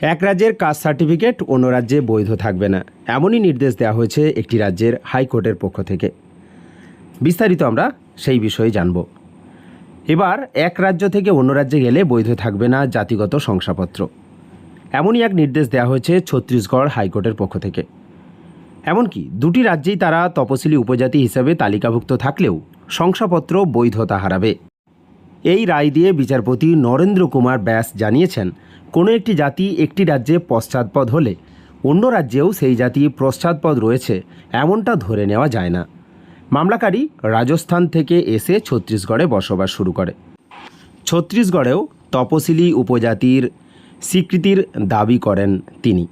এক রাজ্যের caste certificate অন্য রাজ্যে বৈধ থাকবে না। এমনই নির্দেশ দেওয়া হয়েছে একটি রাজ্যের হাইকোর্টের পক্ষ থেকে। বিস্তারিত আমরা সেই বিষয়ে জানব। এবার এক রাজ্য থেকে অন্য রাজ্যে গেলে বৈধ থাকবে না জাতিগত শংসাপত্র। এমনই এক নির্দেশ দেওয়া হয়েছে ছত্তিশগড় হাইকোর্টের পক্ষ থেকে। এমনকি দুটি রাজ্যেই তারা তপশিলি উপজাতি হিসেবে তালিকাভুক্ত থাকলেও শংসাপত্র বৈধতা হারাবে। এই রায় দিয়ে বিচারপতি নরেন্দ্র কুমার ব্যাস জানিয়েছেন কোনো একটি জাতি একটি রাজ্যে পশ্চাৎপদ হলে অন্য রাজ্যেও সেই জাতি পশ্চাৎপদ রয়েছে, এমনটা ধরে নেওয়া যায় না। মামলাকারী রাজস্থান থেকে এসে ছত্তিশগড়ে বসবাস শুরু করে। ছত্তিশগড়েও তপশিলি উপজাতির স্বীকৃতির দাবি করেন তিনি।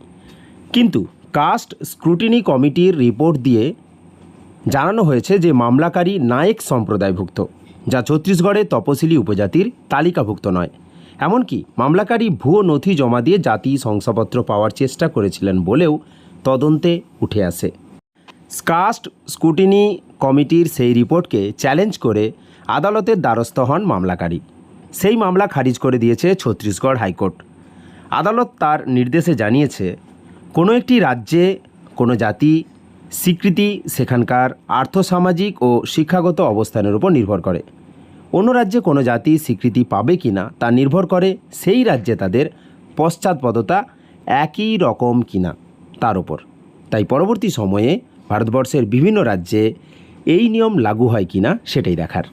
কিন্তু কাস্ট স্ক্রুটিনি কমিটির রিপোর্ট দিয়ে জানানো হয়েছে যে মামলাকারী নায়েক সম্প্রদায়ভুক্ত, যা ছত্তিশগড়ে তপশিলি উপজাতির তালিকাভুক্ত নয়। এমনকি মামলাকারী ভুয়ো নথি জমা দিয়ে জাতি শংসাপত্র পাওয়ার চেষ্টা করেছিলেন বলেও তদন্তে উঠে আসে। স্কাস্ট স্কুটিনি কমিটির সেই রিপোর্টকে চ্যালেঞ্জ করে আদালতের দ্বারস্থ হন মামলাকারী। সেই মামলা খারিজ করে দিয়েছে ছত্তিশগড় হাইকোর্ট। আদালত তার নির্দেশে জানিয়েছে, কোনো একটি রাজ্যে কোনো জাতি স্বীকৃতি সেখানকার আর্থসামাজিক ও শিক্ষাগত অবস্থানের উপর নির্ভর করে। অন্য রাজ্যে কোনো জাতি স্বীকৃতি পাবে কি না তা নির্ভর করে সেই রাজ্যে তাদের পশ্চাৎপদতা একই রকম কি না তার উপর। তাই পরবর্তী সময়ে ভারতবর্ষের বিভিন্ন রাজ্যে এই নিয়ম লাগু হয় কিনা সেটাই দেখার।